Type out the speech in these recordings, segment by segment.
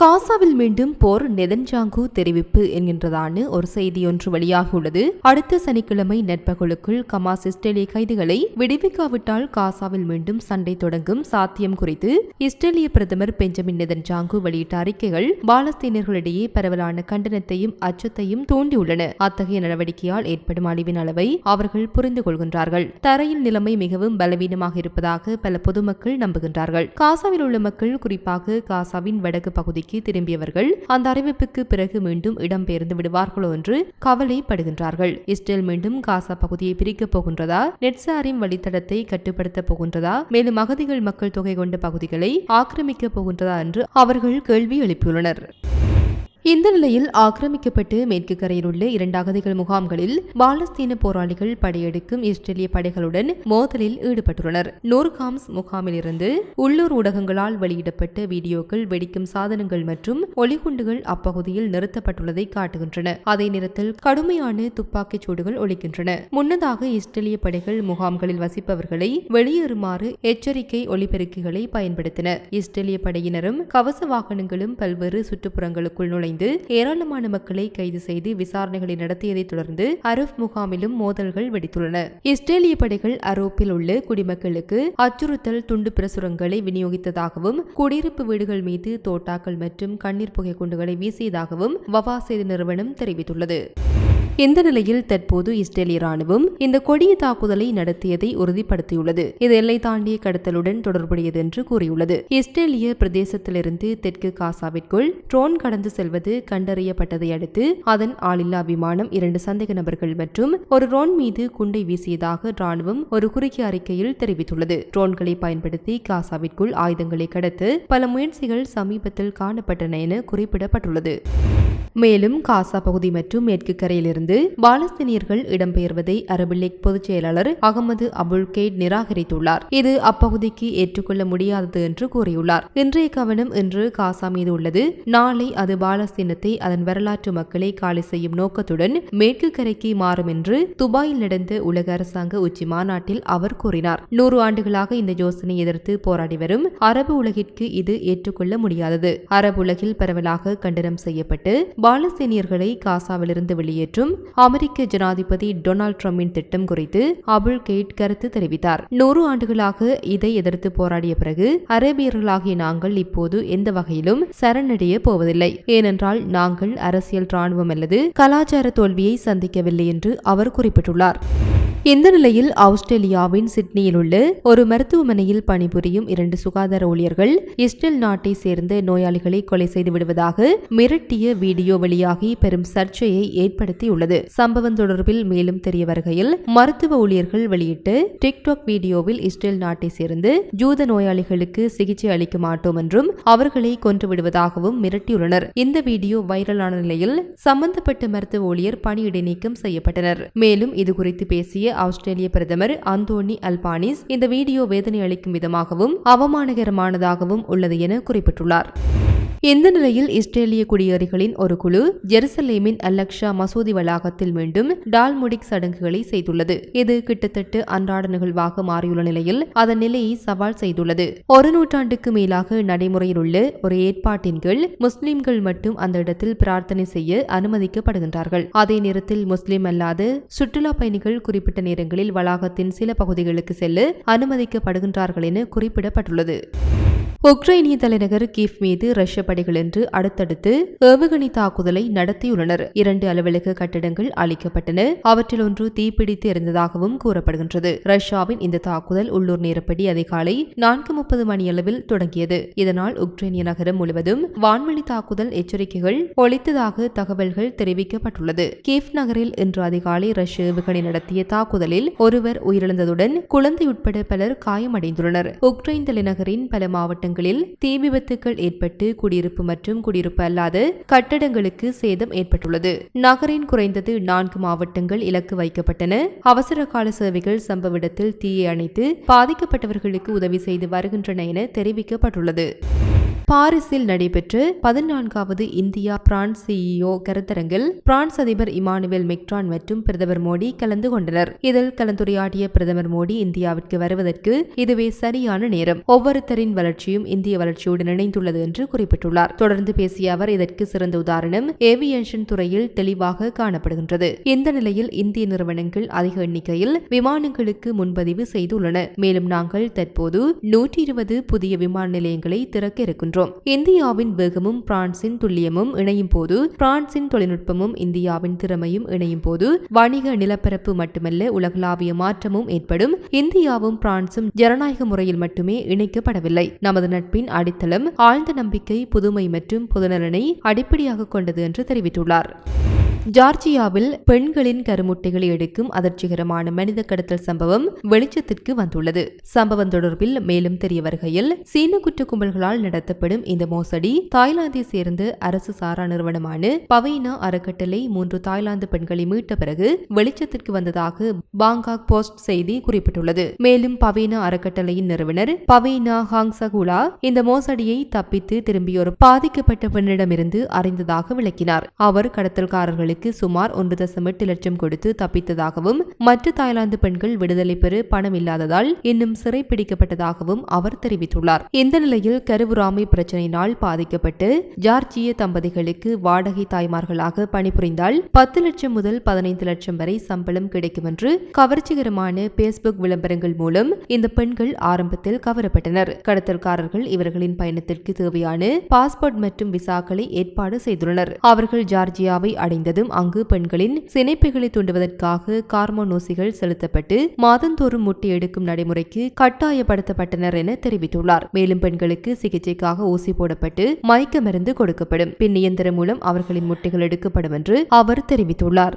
காசாவில் மீண்டும் போர் நெதன்ஜாங்கு தெரிவிப்பு என்கின்றதான ஒரு செய்தி ஒன்று வெளியாகியுள்ளது அடுத்த சனிக்கிழமை நட்பகலுக்குள் கமாஸ் இஸ்ரேலிய கைதிகளை விடுவிக்காவிட்டால் காசாவில் மீண்டும் சண்டை தொடங்கும் சாத்தியம் குறித்து இஸ்ரேலிய பிரதமர் பெஞ்சமின் நெதன்ஜாங்கு வெளியிட்ட அறிக்கைகள் பாலஸ்தீனர்களிடையே பரவலான கண்டனத்தையும் அச்சத்தையும் தூண்டியுள்ளன. அத்தகைய நடவடிக்கையால் ஏற்படும் அழிவின் அளவை அவர்கள் புரிந்து கொள்கின்றார்கள். தரையில் நிலைமை மிகவும் பலவீனமாக இருப்பதாக பல பொதுமக்கள் நம்புகின்றார்கள். காசாவில் உள்ள மக்கள் குறிப்பாக காசாவின் வடக்கு பகுதிக்கு திரும்பியவர்கள் அந்த அறிவிப்புக்கு பிறகு மீண்டும் இடம்பெயர்ந்து விடுவார்களோ என்று கவலைப்படுகின்றார்கள். இஸ்ரேல் மீண்டும் காசா பகுதியை பிரிக்கப் போகின்றதா? நெட்சாரின் வழித்தடத்தை கட்டுப்படுத்தப் போகின்றதா? மேலும் அகதிகள் மக்கள் தொகை கொண்ட பகுதிகளை ஆக்கிரமிக்கப் போகின்றதா என்று அவர்கள் கேள்வி எழுப்பியுள்ளனர். இந்த நிலையில் ஆக்கிரமிக்கப்பட்டு மேற்கு கரையில் உள்ள இரண்டு அகதிகள் முகாம்களில் பாலஸ்தீன போராளிகள் படையெடுக்கும் இஸ்ரேலிய படைகளுடன் மோதலில் ஈடுபட்டுள்ளனர். நூர்காம்ஸ் முகாமில் இருந்து உள்ளூர் ஊடகங்களால் வெளியிடப்பட்ட வீடியோக்கள் வெடிக்கும் சாதனங்கள் மற்றும் ஒளிகுண்டுகள் அப்பகுதியில் நிறுத்தப்பட்டுள்ளதை காட்டுகின்றன. அதே நேரத்தில் கடுமையான துப்பாக்கிச் சூடுகள் ஒழிக்கின்றன முன்னதாக இஸ்ரேலிய படைகள் முகாம்களில் வசிப்பவர்களை வெளியேறுமாறு எச்சரிக்கை ஒலிபெருக்கிகளை பயன்படுத்தின. இஸ்ரேலிய படையினரும் கவச வாகனங்களும் பல்வேறு சுற்றுப்புறங்களுக்குள் நுழைந்து ஏராளமான மக்களை கைது செய்து விசாரணைகளை நடத்தியதை தொடர்ந்து அரப் முகாமிலும் மோதல்கள் வெடித்துள்ளன. இஸ்ரேலிய படைகள் அரூப்பில் உள்ள குடிமக்களுக்கு அச்சுறுத்தல் துண்டு பிரசுரங்களை விநியோகித்ததாகவும் குடியிருப்பு வீடுகள் மீது தோட்டாக்கள் மற்றும் கண்ணீர் புகை குண்டுகளை வீசியதாகவும் வவா செய்தி நிறுவனம் தெரிவித்துள்ளது. இந்த நிலையில் தற்போது இஸ்ரேலிய ராணுவம் இந்த கொடிய தாக்குதலை நடத்தியதை உறுதிப்படுத்தியுள்ளது. இது எல்லை தாண்டிய கடத்தலுடன் தொடர்புடையது என்று கூறியுள்ளது. இஸ்ரேலிய பிரதேசத்திலிருந்து தெற்கு காசாவிற்குள் ட்ரோன் கடந்து செல்வது கண்டறியப்பட்டதை அடுத்து அதன் ஆளில்லா விமானம் இரண்டு சந்தேக நபர்கள் மற்றும் ஒரு ட்ரோன் மீது குண்டை வீசியதாக ராணுவம் ஒரு குறுகிய அறிக்கையில் தெரிவித்துள்ளது. ட்ரோன்களை பயன்படுத்தி காசாவிற்குள் ஆயுதங்களை கடத்த பல முயற்சிகள் சமீபத்தில் காணப்பட்டன என குறிப்பிடப்பட்டுள்ளது. மேலும் காசா பகுதி மற்றும் மேற்கு கரையிலிருந்து பாலஸ்தீனியர்கள் இடம்பெயர்வதை அரபு லீக் பொதுச் செயலாளர் அகமது அபுல் கெய்ட் நிராகரித்துள்ளார். இது அப்பகுதிக்கு ஏற்றுக்கொள்ள முடியாதது என்று கூறியுள்ளார். இன்றைய கவனம் இன்று காசா மீது உள்ளது. நாளை அது பாலஸ்தீனத்தை அதன் வரலாற்று மக்களை காலி செய்யும் நோக்கத்துடன் மேற்கு கரைக்கு மாறும் என்று துபாயில் நடந்த உலக அரசாங்க உச்சி மாநாட்டில் அவர் கூறினார். நூறு ஆண்டுகளாக இந்த யோசனை எதிர்த்து போராடி வரும் அரபு உலகிற்கு இது ஏற்றுக்கொள்ள முடியாதது. அரபு உலகில் பரவலாக கண்டனம் செய்யப்பட்டு பாலஸ்தீனியர்களை காசாவிலிருந்து வெளியேற்றும் அமெரிக்க ஜனாதிபதி டொனால்ட் ட்ரம்பின் திட்டம் குறித்து அபுல் கெய்ட் கருத்து தெரிவித்தார். நூறு ஆண்டுகளாக இதை எதிர்த்து போராடிய பிறகு அரேபியர்களாகிய நாங்கள் இப்போது எந்த வகையிலும் சரணடைய போவதில்லை. ஏனென்றால் நாங்கள் அரசியல் ராணுவம் அல்லது கலாச்சார தோல்வியை சந்திக்கவில்லை என்று அவர் குறிப்பிட்டுள்ளார். இந்த நிலையில் ஆஸ்திரேலியாவின் சிட்னியில் உள்ள ஒரு மருத்துவமனையில் பணிபுரியும் இரண்டு சுகாதார ஊழியர்கள் இஸ்ரேல் நாட்டை சேர்ந்த நோயாளிகளை கொலை செய்து விடுவதாக மிரட்டிய வீடியோ வெளியாகி பெரும் சர்ச்சையை ஏற்படுத்தியுள்ளது. சம்பவம் தொடர்பில் மேலும் தெரிய வருகையில் மருத்துவ ஊழியர்கள் வெளியிட்டு டிக்டாக் வீடியோவில் இஸ்ரேல் நாட்டை சேர்ந்து ஜூத நோயாளிகளுக்கு சிகிச்சை அளிக்க மாட்டோம் என்றும் அவர்களை கொன்று விடுவதாகவும் மிரட்டியுள்ளனர். இந்த வீடியோ வைரலான நிலையில் சம்பந்தப்பட்ட மருத்துவ ஊழியர் பணி இடைநீக்கம் செய்யப்பட்டனர். மேலும் இதுகுறித்து பேசிய ஆஸ்திரேலிய பிரதமர் அந்தோனி அல்பானிஸ் இந்த வீடியோ வேதனை அளிக்கும் விதமாகவும் அவமானகரமானதாகவும் உள்ளது என குறிப்பிட்டுள்ளார். இந்த நிலையில் இஸ்ரேலிய குடியேறிகளின் ஒரு குழு ஜெருசலேமின் அல்லக்ஷா மசூதி வளாகத்தில் மீண்டும் டால்முடிக் சடங்குகளை செய்துள்ளது. இது கிட்டத்தட்ட அன்றாட நிகழ்வாக மாறியுள்ள நிலையில் அதன் நிலையை சவால் செய்துள்ளது. ஒரு நூற்றாண்டுக்கு மேலாக நடைமுறையில் உள்ள ஒரு ஏற்பாட்டின் கீழ் முஸ்லிம்கள் மட்டும் அந்த இடத்தில் பிரார்த்தனை செய்ய அனுமதிக்கப்படுகின்றார்கள். அதே நேரத்தில் முஸ்லிம் அல்லாத சுற்றுலா பயணிகள் குறிப்பிட்ட நேரங்களில் வளாகத்தின் சில பகுதிகளுக்கு செல்ல அனுமதிக்கப்படுகின்றார்கள் என குறிப்பிடப்பட்டுள்ளது. உக்ரைனிய தலைநகர் கீவ் மீது ரஷ்ய படைகள் என்று அடுத்தடுத்து ஏவுகணை தாக்குதலை நடத்தியுள்ளனர். இரண்டு அலுவலக கட்டிடங்கள் அளிக்கப்பட்டன அவற்றில் ஒன்று தீப்பிடித்து எரிந்ததாகவும் கூறப்படுகின்றது. ரஷ்யாவின் இந்த தாக்குதல் உள்ளூர் நேரப்படி அதிகாலை நான்கு முப்பது மணியளவில் தொடங்கியது. இதனால் உக்ரைனிய நகரம் முழுவதும் வான்வெளி தாக்குதல் எச்சரிக்கைகள் ஒழித்ததாக தகவல்கள் தெரிவிக்கப்பட்டுள்ளது. கீவ் நகரில் இன்று அதிகாலை ரஷ்ய ஏவுகணை நடத்திய தாக்குதலில் ஒருவர் உயிரிழந்ததுடன் குழந்தை உட்பட பலர் காயமடைந்துள்ளனர். உக்ரைன் தலைநகரின் பல மாவட்டங்கள் மாவட்டங்களில் தீ விபத்துக்கள் ஏற்பட்டு குடியிருப்பு மற்றும் குடியிருப்பு அல்லாத கட்டடங்களுக்கு சேதம் ஏற்பட்டுள்ளது. நகரின் குறைந்தது நான்கு மாவட்டங்கள் இலக்கு வைக்கப்பட்டன. அவசர கால சேவைகள் சம்பவ இடத்தில் தீயை அணைத்து பாதிக்கப்பட்டவர்களுக்கு உதவி செய்து வருகின்றன என தெரிவிக்கப்பட்டுள்ளது. பாரிஸில் நடைபெற்ற பதினான்காவது இந்தியா பிரான்ஸ் சிஇஓ கருத்தரங்கில் பிரான்ஸ் அதிபர் இமானுவேல் மெக்ரான் மற்றும் பிரதமர் மோடி கலந்து கொண்டனர். இதில் கலந்துரையாடிய பிரதமர் மோடி இந்தியாவிற்கு வருவதற்கு இதுவே சரியான நேரம். ஒவ்வொருத்தரின் வளர்ச்சியும் இந்திய வளர்ச்சியுடன் இணைந்துள்ளது என்று குறிப்பிட்டுள்ளார். தொடர்ந்து பேசிய அவர் இதற்கு சிறந்த உதாரணம் ஏவியேஷன் துறையில் தெளிவாக காணப்படுகின்றது. இந்த நிலையில் இந்திய நிறுவனங்கள் அதிக எண்ணிக்கையில் விமானங்களுக்கு முன்பதிவு செய்துள்ளன. மேலும் நாங்கள் தற்போது நூற்றி இருபது புதிய விமான நிலையங்களை திறக்க இருக்கின்றோம். இந்தியாவின் வேகமும் பிரான்சின் துல்லியமும் இணையும் போது பிரான்சின் தொழில்நுட்பமும் இந்தியாவின் திறமையும் இணையும் போது வணிக நிலப்பரப்பு மட்டுமல்ல உலகளாவிய மாற்றமும் ஏற்படும். இந்தியாவும் பிரான்சும் ஜனநாயக முறையில் மட்டுமே இணைக்கப்படவில்லை. நமது நட்பின் அடித்தளம் ஆழ்ந்த நம்பிக்கை புதுமை மற்றும் பொதுநலனை அடிப்படையாக கொண்டது என்று தெரிவித்துள்ளார். ஜார்ஜியாவில் பெண்களின் கருமுட்டைகளை எடுக்கும் அதிர்ச்சிகரமான மனித கடத்தல் சம்பவம் வெளிச்சத்திற்கு வந்துள்ளது. சம்பவம் தொடர்பில் மேலும் தெரிய வருகையில் சீன குற்ற கும்பல்களால் நடத்தப்படும் இந்த மோசடி தாய்லாந்தை சேர்ந்த அரசு சாரா நிறுவனமான பவைனா அறக்கட்டளை மூன்று தாய்லாந்து பெண்களை மீட்ட பிறகு வெளிச்சத்திற்கு வந்ததாக பாங்காக் போஸ்ட் செய்தி குறிப்பிட்டுள்ளது. மேலும் பவேனா அறக்கட்டளையின் நிறுவனர் பவேனா ஹாங்சகுலா இந்த மோசடியை தப்பித்து திரும்பிய ஒரு பாதிக்கப்பட்ட பெண்ணிடமிருந்து அறிந்ததாக விளக்கினார். அவர் கடத்தல்காரர்களுக்கு சுமார் ஒன்று தசம் எட்டு லட்சம் கொடுத்து தப்பித்ததாகவும் மற்ற தாய்லாந்து பெண்கள் விடுதலை பெற பணம் இல்லாததால் இன்னும் சிறை பிடிக்கப்பட்டதாகவும் அவர் தெரிவித்துள்ளார். இந்த நிலையில் கருவுராமை பிரச்சனையினால் பாதிக்கப்பட்டு ஜார்ஜிய தம்பதிகளுக்கு வாடகை தாய்மார்களாக பணிபுரிந்தால் பத்து லட்சம் முதல் பதினைந்து லட்சம் வரை சம்பளம் கிடைக்கும் என்று கவர்ச்சிகரமான பேஸ்புக் விளம்பரங்கள் மூலம் இந்த பெண்கள் ஆரம்பத்தில் கவரப்பட்டனர். கடத்தல்காரர்கள் இவர்களின் பயணத்திற்கு தேவையான பாஸ்போர்ட் மற்றும் விசாக்களை ஏற்பாடு செய்துள்ளனர். அவர்கள் ஜார்ஜியாவை அடைந்ததும் அங்கு பெண்களின் சினைப்புகளை தூண்டுவதற்காக கார்மோனோசிகள் செலுத்தப்பட்டு மாதந்தோறும் முட்டை எடுக்கும் நடைமுறைக்கு கட்டாயப்படுத்தப்பட்டனர் என தெரிவித்துள்ளார். மேலும் பெண்களுக்கு சிகிச்சைக்காக ஊசி போடப்பட்டு மயக்க மருந்து கொடுக்கப்படும். பின் இயந்திரம் மூலம் அவர்களின் முட்டைகள் எடுக்கப்படும் என்று அவர் தெரிவித்துள்ளார்.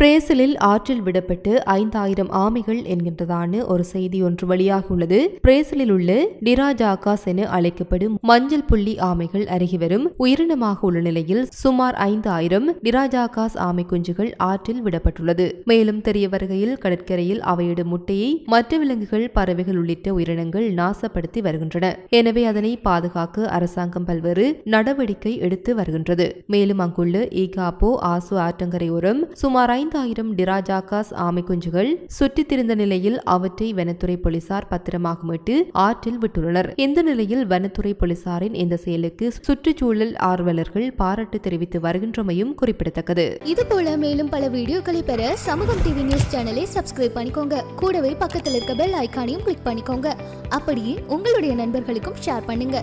பிரேசிலில் ஆற்றில் விடப்பட்டு ஐந்தாயிரம் ஆமைகள் என்கின்றதான ஒரு செய்தி ஒன்று வெளியாகியுள்ளது பிரேசிலில் உள்ள டிராஜாகாஸ் என அழைக்கப்படும் மஞ்சள் புள்ளி ஆமைகள் அருகி வரும் உயிரினமாக உள்ள நிலையில் சுமார் ஐந்து ஆயிரம் டிராஜாகாஸ் ஆமை குஞ்சுகள் ஆற்றில் விடப்பட்டுள்ளது. மேலும் தெரிய வருகையில் கடற்கரையில் அவையிடும் முட்டையை மற்ற விலங்குகள் பறவைகள் உள்ளிட்ட உயிரினங்கள் நாசப்படுத்தி வருகின்றன. எனவே அதனை பாதுகாக்க அரசாங்கம் பல்வேறு நடவடிக்கை எடுத்து வருகின்றது. மேலும் அங்குள்ள ஈகாப்போ ஆசு ஆற்றங்கரையோரம் சுமார் ஐந்தாயிரம் டிராஜாகாஸ் ஆமை குஞ்சுகள் சுற்றித் திரிந்த நிலையில் அவற்றை வனத்துறை போலீசார் பத்திரமாக மீட்டு ஆற்றில் விட்டுள்ளனர். இந்த நிலையில் வனத்துறை போலீசாரின் இந்த செயலுக்கு சுற்றுச்சூழல் ஆர்வலர்கள் பாராட்டு தெரிவித்து வருகின்றமையும் குறிப்பிடத்தக்கது. இது போல மேலும் பல வீடியோக்களை பெற சமூகம் டிவி நியூஸ் சேனலை சப்ஸ்கிரைப் பண்ணிக்கோங்க. கூடவே பக்கத்தில் இருக்க பெல் ஐக்கானையும் கிளிக் பண்ணிக்கோங்க. அப்படியே உங்களுடைய நண்பர்களுக்கும் ஷேர் பண்ணுங்க.